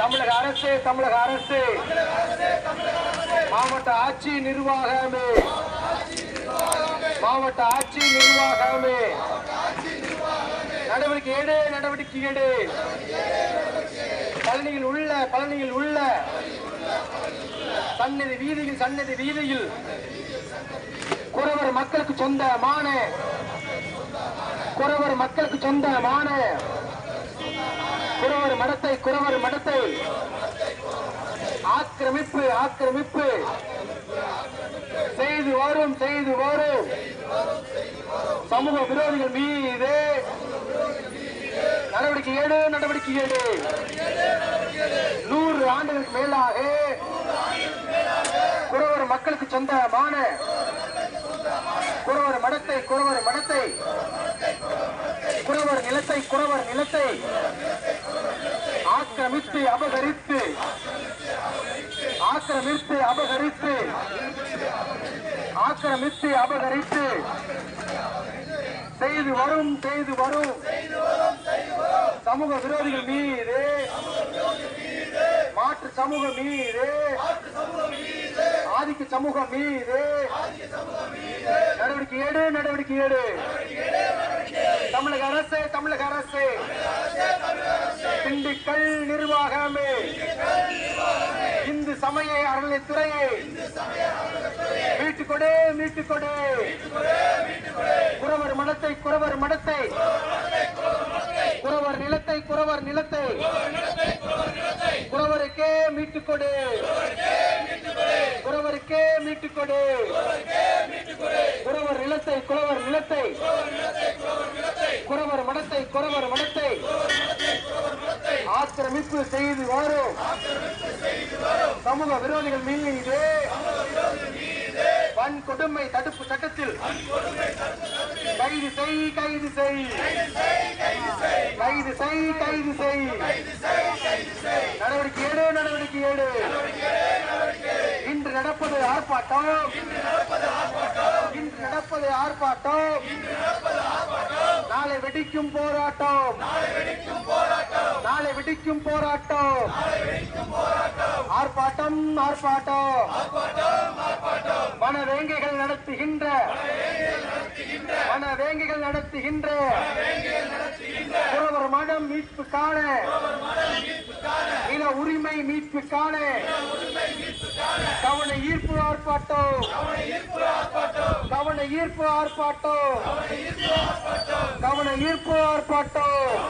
தமிழக அரசு தமிழக அரசு. மாவட்ட ஆட்சி நிர்வாகமே. மாவட்ட ஆட்சி நிர்வாகமே. நடவடிக்கை எடு நடவடிக்கை எடு. பழனியில் உள்ள பழனியில் உள்ள. சன்னதி வீதியில் சன்னதி வீதியில். குறவர் மக்களுக்கு சொந்தமான குறவர் மக்களுக்கு சொந்தமான மடத்தை குறவர் மடத்தை ஆக்கிரமிப்பு ஆக்கிரமிப்பு. செய்து வரும் செய்து வரும். சமூக விரோதிகள் மீது. நடவடிக்கை ஏடு நடவடிக்கை ஏடு. நூறு ஆண்டுகளுக்கு மேலாக குறவர் மக்களுக்கு சொந்தமான குறவர் மடத்தை குறவர் மடத்தை குறவர் நிலத்தை குறவர் நிலத்தை. ஆக்கிரமித்து அபகரித்து. ஆக்கிரமித்து அபகரித்து. ஆக்கிரமித்து அபகரித்து. செய்து வரும் செய்து வரும். சமூக விரோதிகள் மீது. மாற்று சமூகம் மீது. ஆதிக்க சமூகம் மீது. நடவடிக்கை ஏடு நடவடிக்கை ஏடு தமிழக அரசு தமிழக அரசு. திண்டுக்கல் நிர்வாகமே. இந்து சமய அறநிலைத்துறையே மீட்டுக் மீட்டுக்கொடு. குறவர் மடத்தை குறவர் மடத்தை. குறவர் நிலத்தை குறவர் நிலத்தை. குறவருக்கே மீட்டுக்கொடு. குறவருக்கே மீட்டுக்கொடு கொடு குறவர் நிலத்தை குறவர் நிலத்தை குறவர் மடத்தை மனத்தை ஆக்கிரமிப்பு செய்து வரும். சமூக விரோதிகள் மீது வன்கொடுமை தடுப்பு சட்டத்தில் கைது செய் கைது செய். கைது செய் கைது செய். நடவடிக்கை ஏடு நடவடிக்கை ஏடு இன்று நடப்பது ஆர்ப்பாட்டம். இன்று நடப்பது ஆர்ப்பாட்டம். வெடிக்கும் போராட்டம். நாளை வெடிக்கும் போராட்டம். ஆர்ப்பாட்டம் ஆர்ப்பாட்டம். மனவேங்கைகள் நடத்துகின்ற. மனவேங்கைகள் நடத்துகின்ற. ஒருவர் மனம் மீட்பு காண. நில உரிமை மீட்பு காண. ஆர்ப்பாட்டம். கவன ஈர்ப்பு ஆர்ப்பாட்டம். கவன ஈர்ப்பு ஆர்ப்பாட்டம்.